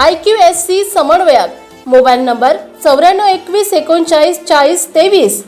I Q S C समन्वयक. Mobile number चौऱ्याण्णव एकवीस एकोणचाळीस चाळीस तेवीस.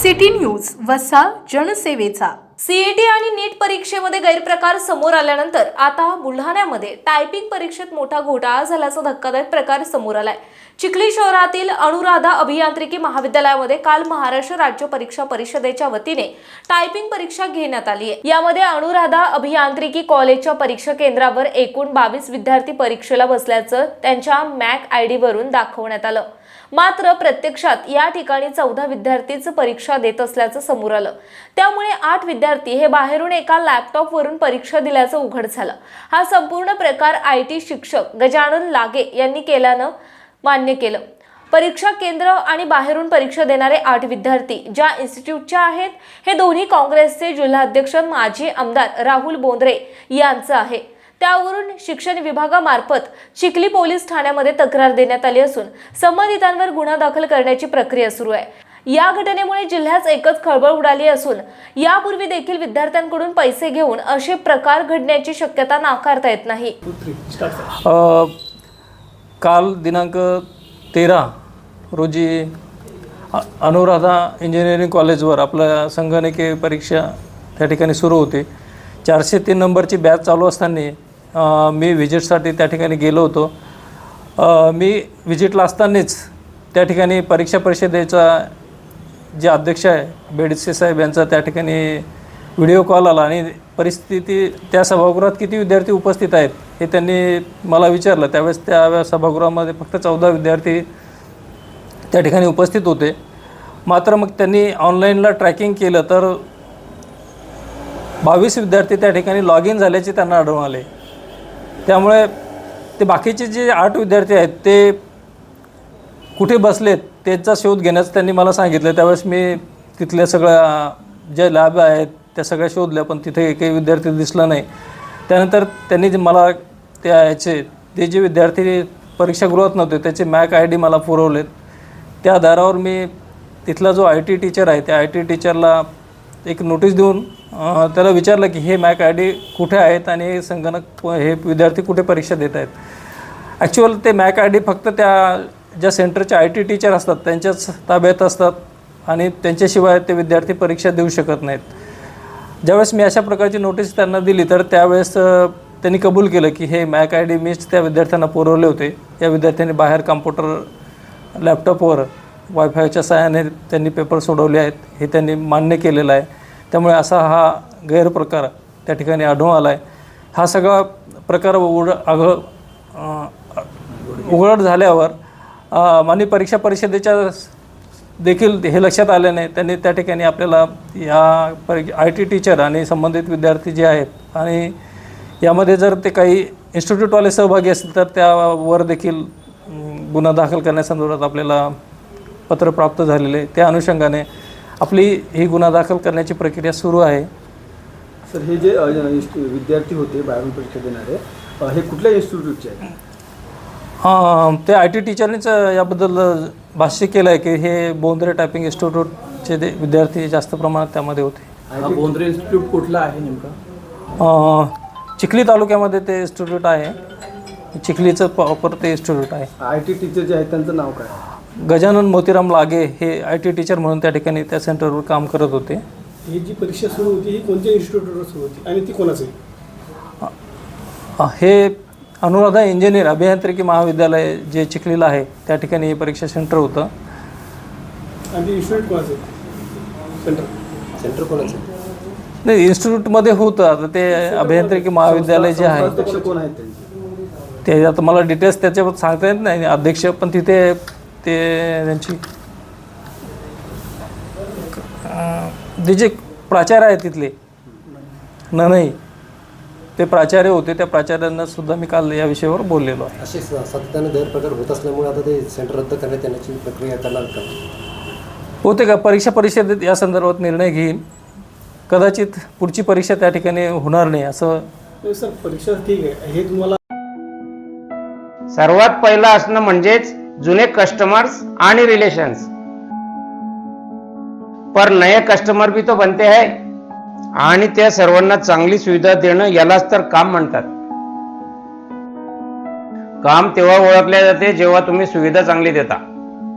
सिटी न्यूज वसा जनसेवेचा. सीईटी आणि नीट परीक्षेमध्ये गैरप्रकार समोर आल्यानंतर आता बुलढाण्यामध्ये टायपिंग परीक्षेत मोठा घोटाळा झाल्याचा धक्कादायक प्रकार समोर आलाय. चिखली शहरातील अनुराधा अभियांत्रिकी महाविद्यालयामध्ये काल महाराष्ट्र राज्य परीक्षा परिषदेच्या वतीने टायपिंग परीक्षा घेण्यात आली आहे. यामध्ये अनुराधा अभियांत्रिकी कॉलेजच्या परीक्षा केंद्रावर एकूण बावीस विद्यार्थी परीक्षेला बसल्याचं त्यांच्या मॅक आय डी वरून दाखवण्यात आलं. मात्र प्रत्यक्षात या ठिकाणी चौदा विद्यार्थीच परीक्षा देत असल्याचं समोर आलं. त्यामुळे आठ विद्यार्थी हे बाहेरून एका लॅपटॉपवरून परीक्षा दिल्याचं उघड झालं. हा संपूर्ण प्रकार आय टी शिक्षक गजानन लागे यांनी केल्यानं मान्य केलं. परीक्षा केंद्र आणि बाहेरून परीक्षा देणारे आठ विद्यार्थी ज्या इन्स्टिट्यूटच्या आहेत हे दोन्ही काँग्रेसचे जिल्हाध्यक्ष माजी आमदार राहुल बोंद्रे यांचं आहे. त्यावरून शिक्षण विभागामार्फत चिखली पोलीस ठाण्यामध्ये तक्रार देण्यात आली असून संबंधितांवर गुन्हा दाखल करण्याची प्रक्रिया सुरू आहे. या घटनेमुळे जिल्ह्यात एकच खळबळ उडाली असून यापूर्वी देखील विद्यार्थ्यांकडून पैसे घेऊन असे प्रकार घडण्याची शक्यता नाकारता येत नाही. काल दिनांक तेरा रोजी अनुराधा इंजिनिअरिंग कॉलेजवर आपलं संगणकीय परीक्षा त्या ठिकाणी सुरू होती. चारशे तीन नंबरची बॅच चालू असताना मी व्हिजिटसाठी त्या ठिकाणी गेलो होतो. मी व्हिजिटला असतानाच त्या ठिकाणी परीक्षा परिषदेचा जे अध्यक्ष आहे बेडसे साहेब यांचा त्या ठिकाणी व्हिडिओ कॉल आला आणि परिस्थिती त्या सभागृहात किती विद्यार्थी उपस्थित आहेत हे त्यांनी मला विचारलं. त्यावेळेस त्या सभागृहामध्ये फक्त चौदा विद्यार्थी त्या ठिकाणी उपस्थित होते. मात्र मग त्यांनी ऑनलाईनला ट्रॅकिंग केलं तर बावीस विद्यार्थी त्या ठिकाणी लॉग इन झाल्याचे त्यांना आढळून आले. त्यामुळे ते बाकीचे जे आठ विद्यार्थी आहेत ते कुठे बसलेत त्याचा शोध घेण्याचं त्यांनी मला सांगितलं. त्यावेळेस मी तिथल्या सगळ्या ज्या लॅब आहेत त्या सगळ्या शोधल्या पण तिथे एकही विद्यार्थी दिसला नाही. त्यानंतर त्यांनी जे मला त्या याचे ते जे विद्यार्थी परीक्षागृहात नव्हते त्याचे मॅक आय डी मला पुरवलेत. त्या आधारावर मी तिथला जो आय टी टीचर आहे त्या आय टी टीचरला एक नोटीस देऊन त्याला विचारलं की हे मॅक आय डी कुठे आहेत आणि हे संगणक हे विद्यार्थी कुठे परीक्षा देत आहेत? ॲक्च्युअल ते मॅक आय डी फक्त त्या ज्या सेंटरच्या आय टी टीचर असतात त्यांच्याच ताब्यात असतात आणि त्यांच्याशिवाय ते विद्यार्थी परीक्षा देऊ शकत नाहीत. ज्यावेळेस मी अशा प्रकारची नोटीस त्यांना दिली तर त्यावेळेस त्यांनी कबूल केलं की हे मॅक आय डी मीच त्या विद्यार्थ्यांना पुरवले होते. या विद्यार्थ्यांनी बाहेर कॉम्प्युटर लॅपटॉपवर वायफायच्या सहाय्याने त्यांनी पेपर सोडवले आहेत. हे त्यांनी मान्य केलेलं आहे. त्यामुळे असा हा गैरप्रकार त्या ठिकाणी आढळून आला आहे हा सगळा प्रकार उघड आघ उघड झाल्यावर अ, परीक्षा परिषदेच्या देखील हे लक्षात आलं नाही. त्यांनी त्या ठिकाणी आपल्याला या परी आय टी टीचर आणि संबंधित विद्यार्थी जे आहेत आणि यामध्ये जर ते काही इन्स्टिट्यूटवाले सहभागी असतील तर त्यावर देखील गुन्हा दाखल करण्यासंदर्भात आपल्याला पत्र प्राप्त झालेले आहे. त्या अनुषंगाने आपली ही गुन्हा दाखल करण्याची प्रक्रिया सुरू आहे. सर हे जे विद्यार्थी होते बारावी परीक्षा देणारे हे कुठल्या इन्स्टिट्यूटचे आहेत? हां ते आय टी टीचरनीच याबद्दल भाष्य केलं आहे की हे बोंद्रे टायपिंग इन्स्टिट्यूटचे ते विद्यार्थी जास्त प्रमाणात त्यामध्ये होते. हा बोंद्रे इन्स्टिट्यूट कुठला आहे नेमका? अं, चिखली तालुक्यामध्ये ते इन्स्टिट्यूट आहे. चिखलीचं प्रॉपर ते इन्स्टिट्यूट आहे. आय टी टीचर जे आहेत त्यांचं नाव काय? आहे? गजानन मोतीराम लागे हे आय टी टीचर म्हणून त्या ठिकाणी त्या सेंटरवर काम करत होते. ही जी परीक्षा सुरू होती ही कोणत्या इन्स्टिट्यूटवर सुरू होती आणि ती कोणाची अं, हे अनुराधा इंजिनियर अभियांत्रिकी महाविद्यालय जे चिखलीला आहे त्या ठिकाणी हे परीक्षा सेंटर होतं. आणि ती इन्स्टिट्यूट कोणाचं सेंटर. सेंटर कोणाचं? आहे? नाही इन्स्टिट्यूटमध्ये होतं. आता ते अभियांत्रिकी महाविद्यालय जे आहे. संस्थाध्यक्ष कोण आहेत त्यांचे? ते आता मला डिटेल्स त्याच्याबद्दल सांगता येत नाही. अध्यक्ष पण तिथे ते त्यांची अं, ते जे प्राचार्य आहेत तिथले न नाही ते प्राचार्य होते त्या प्राचार्यांना सुद्धा मी काल या विषयावर बोललेलो आहे. असे स- सातत्याने गैरप्रकार होत असल्यामुळे आता ते सेंटर रद्द करण्यात येण्याची प्रक्रिया करणार का? होते का? परीक्षा परिषदेत या संदर्भात निर्णय घेईन. कदाचित पुढची परीक्षा त्या ठिकाणी होणार नाही असं सर परीक्षा ठीक आहे. हे तुम्हाला सर्वात पहिलं असणं म्हणजेच जुने कस्टमर्स आणि रिलेशन्स पर नए कस्टमर भी तो बनते है आणि त्या सर्वांना चांगली सुविधा देणं यालाच तर काम म्हणतात. काम तेव्हा ओळखले जाते जेव्हा तुम्ही सुविधा चांगली देता.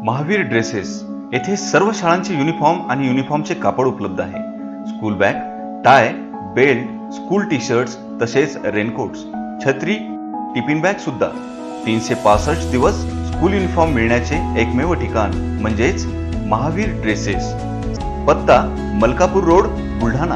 महावीर ड्रेसेस येथे सर्व शाळांचे युनिफॉर्म आणि युनिफॉर्मचे कापड उपलब्ध आहे. School bag tie belt school T shirts तसेच रेनकोट्स छत्री टिफिन बॅग सुद्धा. तीनशे पासष्ट दिवस स्कूल युनिफॉर्म मिळण्याचे एकमेव ठिकाण म्हणजेच महावीर ड्रेसेस. पत्ता मलकापूर रोड बुलढाणा.